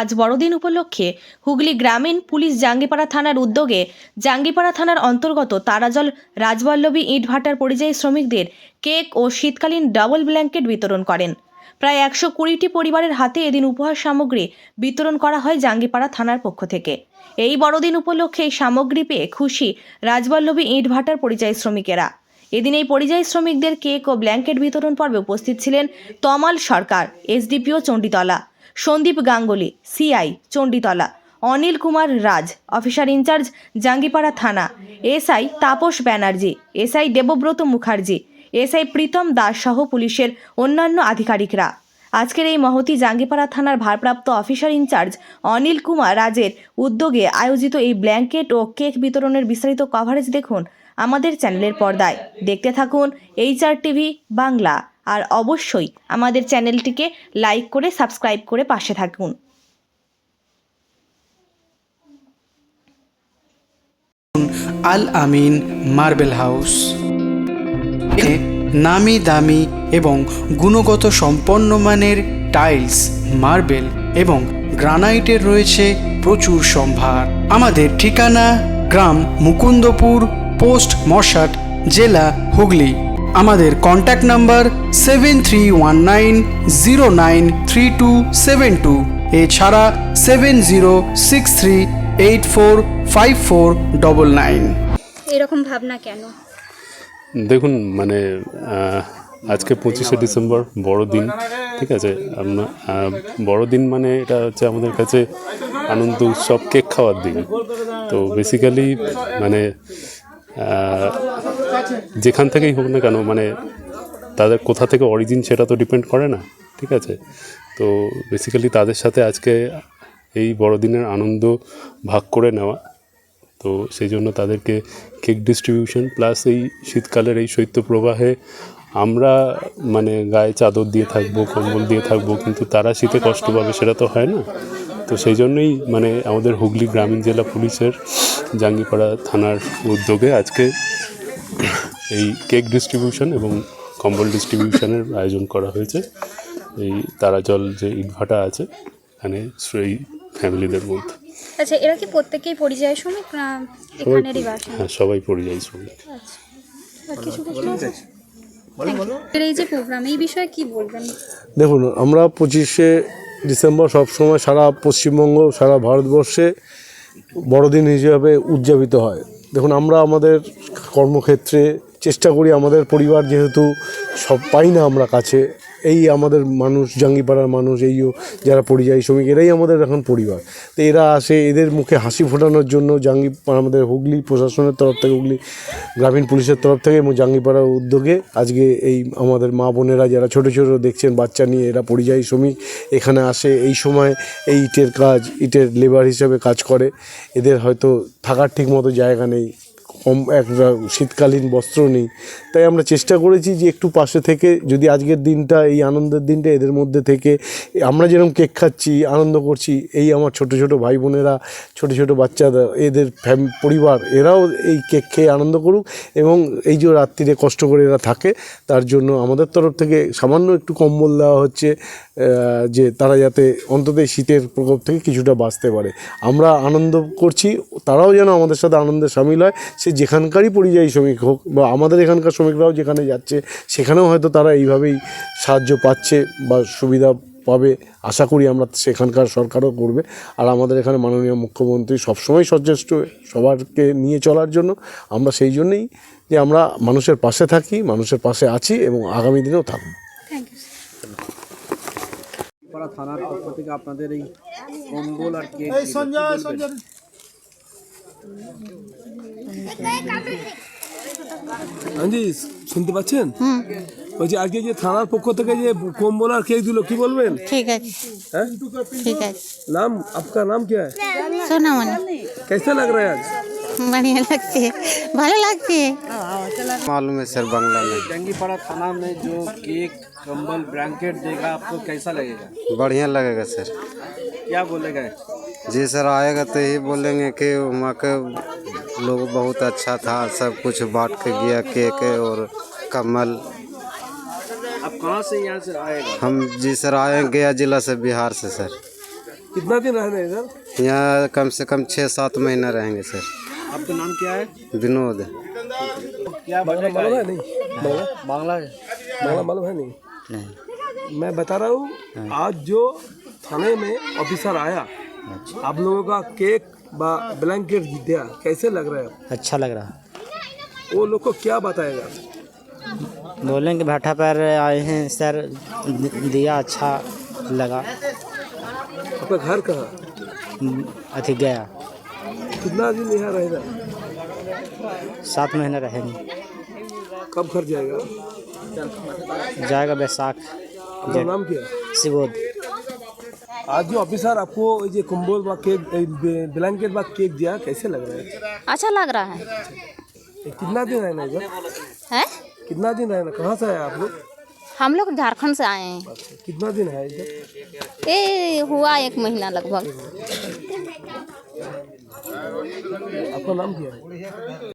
আজ বড়দিন উপলক্ষে হুগলি গ্রামীণ পুলিশ জাঙ্গিপাড়া থানার উদ্যোগে জাঙ্গিপাড়া থানার অন্তর্গত তারাজল রাজবল্লভী ইটভাটার পরিযায়ী শ্রমিকদের কেক ও শীতকালীন ডাবল ব্ল্যাঙ্কেট বিতরণ করেন। প্রায় একশো কুড়িটি পরিবারের হাতে এদিন উপহার সামগ্রী বিতরণ করা হয় জাঙ্গিপাড়া থানার পক্ষ থেকে। এই বড়দিন উপলক্ষে এই সামগ্রী পেয়ে খুশি রাজবল্লভী ইটভাটার পরিযায়ী শ্রমিকেরা। এদিন এই পরিযায়ী শ্রমিকদের কেক ও ব্ল্যাঙ্কেট বিতরণ পর্বে উপস্থিত ছিলেন Tamal Sarkar, SDPO Chanditala. Sandip Ganguly CI Chanditala. Anil Kumar Raj, officer in charge, Jangipara থানা। SI Tapas Banerjee. SI Debabrata Mukherjee. SI Pritam Das সহ পুলিশের অন্যান্য আধিকারিকরা। আজকের এই মহতি জাঙ্গিপাড়া থানার ভারপ্রাপ্ত অফিসার ইনচার্জ অনিল কুমার রাজের উদ্যোগে আয়োজিত এই ব্ল্যাঙ্কেট ও কেক বিতরণের বিস্তারিত কভারেজ দেখুন আমাদের চ্যানেলের পর্দায়। দেখতে থাকুন এইচআর টিভি বাংলা। আর অবশ্যই আমাদের চ্যানেলটিকে লাইক করে, সাবস্ক্রাইব করে পাশে থাকুন। Al Amin marble house. নামি দামি এবং গুণগত সম্পন্ন মানের টাইলস, মার্বেল এবং গ্রানাইটের রয়েছে প্রচুর সম্ভার। আমাদের ঠিকানা গ্রাম মুকুন্দপুর, পোস্ট মশাট, জেলা হুগলি। আমাদের contact number seven three one nine zero nine three two seven two এছাড়া seven zero six three eight four five four double nine এরকম ভাবনা কেন? দেখুন মানে আজকে পঁচিশে ডিসেম্বর বড়দিন ঠিক আছে? আমরা আহ, বড়দিন মানে এটা হচ্ছে আমাদের কাছে আনন্দ উৎসব কেক খাওয়ার দিন। তো বেসিক্যালি মানে যেখান থেকেই হোক না কেন মানে তাদের কোথা থেকে অরিজিন সেটা তো ডিপেন্ড করে না, ঠিক আছে? তো বেসিক্যালি তাদের সাথে আজকে এই বড়দিনের আনন্দ ভাগ করে নেওয়া, তো সেই জন্য তাদেরকে কেক ডিস্ট্রিবিউশন প্লাস এই শীতকালের এই শৈত্যপ্রবাহে আমরা মানে গায়ে চাদর দিয়ে থাকব, কম্বল দিয়ে থাকব, কিন্তু তারা শীতে কষ্ট পাবে সেটা তো হয় না। তো সেই জন্যই মানে আমাদের হুগলি গ্রামীণ জেলা পুলিশের জাঙ্গিপাড়া থানার উদ্যোগে আজকে এই কেক ডিস্ট্রিবিউশন এবং কম্বল ডিস্ট্রিবিউশনের আয়োজন করা হয়েছে। এই তারাজল যে ইটভাটা আছে এখানে সেই ফ্যামিলিদের মধ্যে। আচ্ছা এরা কি প্রত্যেকেই পরিযায়ী শ্রমিক না এখানেরই বাসা হ্যাঁ সবাই পরিযায়ী শ্রমিক। আচ্ছা। আর কিছু প্রশ্ন আছে এই যে প্রোগ্রাম এই বিষয়ে কি বলবেন? দেখুন আমরা পঁচিশে ডিসেম্বর সবসময় সারা পশ্চিমবঙ্গ সারা ভারতবর্ষে বড়দিন হিসেবে উদযাপিত হয়। দেখুন আমরা আমাদের কর্মক্ষেত্রে চেষ্টা করি আমাদের পরিবার যেহেতু সব পাই না আমরা কাছে। এই আমাদের মানুষ, জাঙ্গিপাড়ার মানুষ, এই যারা পরিযায়ী শ্রমিক, এরাই আমাদের এখন পরিবার। তো এরা আসে, এদের মুখে হাসি ফোটানোর জন্য জাঙ্গি, আমাদের হুগলি প্রশাসনের তরফ থেকে, হুগলি গ্রামীণ পুলিশের তরফ থেকে এবং জাঙ্গিপাড়ার উদ্যোগে আজকে এই আমাদের মা বোনেরা যারা ছোট ছোট দেখছেন, বাচ্চা নিয়ে এরা পরিযায়ী শ্রমিক, এখানে আসে। এই সময় এই ইটের কাজ, ইটের লেবার হিসেবে কাজ করে। এদের হয়তো থাকার ঠিক মতো জায়গা নেই। একটা শীতকালীন বস্ত্র নেই। তাই আমরা চেষ্টা করেছি যে একটু পাশে থেকে, যদি আজকের দিনটা, এই আনন্দের দিনটা এদের মধ্যে থেকে, আমরা যেরকম কেক খাচ্ছি, আনন্দ করছি, এই আমার ছোট ছোট ভাই বোনেরা, ছোট ছোট বাচ্চারা, এদের পরিবার, এরাও এই কেক খেয়ে আনন্দ করুক এবং এই যে রাত্রিরে কষ্ট করে এরা থাকে, তার জন্য আমাদের তরফ থেকে সামান্য একটু কম্বল দেওয়া হচ্ছে যে তারা যাতে অন্তত শীতের প্রকোপ থেকে কিছুটা বাঁচতে পারে। আমরা আনন্দ করছি, তারাও যেন আমাদের সাথে আনন্দে সামিল হয়, সে যেখানকারই পরিযায়ী শ্রমিক হোক বা আমাদের এখানকার শ্রমিকরাও যেখানে যাচ্ছে সেখানেও হয়তো তারা এইভাবেই সাহায্য পাচ্ছে বা সুবিধা পাবে। আশা করি আমরা সেখানকার সরকারও করবে। আর আমাদের এখানে মাননীয় মুখ্যমন্ত্রী সবসময় সচেষ্ট সবারকে নিয়ে চলার জন্য। আমরা সেই জন্যেই যে আমরা মানুষের পাশে থাকি মানুষের পাশে আছি এবং আগামী দিনেও থাকব। থ্যাংক ইউ পাড়া থানার পক্ষ থেকে আপনাদের এই কম্বল আর কেক দিল। কি বলবেন? জি শুনতে পাচ্ছেন বলছি আজকে যে থানার পক্ষ থেকে যে কম্বল আর কেক দিল কি বলবেন ठीक है हैं? ठीक है नाम आपका नाम क्या है सोना मन कैसा लग रहा है आज बढ़िया लगती है भालो लगती है मालूम है सर बांग्ला में जंगीपाड़ा थाना में जो केक कंबल ब्लैंकेट देगा आपको कैसा लगेगा बढ़िया लगेगा सर क्या बोलेगा जी सर आएगा तो यही बोलेंगे कि वहाँ के लोग बहुत अच्छा था सब कुछ बांट के गया केक और कमल। आप कहाँ से यहाँ से आएगा हम जी सर आए हैं गया जिला से बिहार से सर। कितना दिन रहना है इधर? यहाँ कम से कम छः सात महीना रहेंगे सर। आपका नाम क्या है? विनोद। क्या बांग्ला मालूम है नहीं। बांग्ला? मालूम है नहीं? नहीं। मैं बता रहा हूँ आज जो थाने में ऑफिसर आया आप लोगों का केक ब्लैंकेट दिया कैसे लग रहा है? अच्छा लग रहा। वो लोग को क्या बताएगा? बोलेंगे भाटा पर आए हैं सर दिया अच्छा लगा। आपका घर कहाँ? अति गया। कितना दिन यहाँ रहेगा? सात महीने रहेंगे। कब घर जाएगा? जाएगा बैसाख। नाम क्या? है सिबोध आज जो ऑफिसर आपको ये जो कुंबल केक ब्लैंकेट व केक दिया कैसे लग रहा है? अच्छा लग रहा है। कितना दिन रहना इधर? है? कितना दिन रहना कहाँ से आए आप लोग? हम लोग झारखंड से आए हैं। कितना दिन है इधर? ये हुआ एक महीना लगभग। आपका नाम क्या है?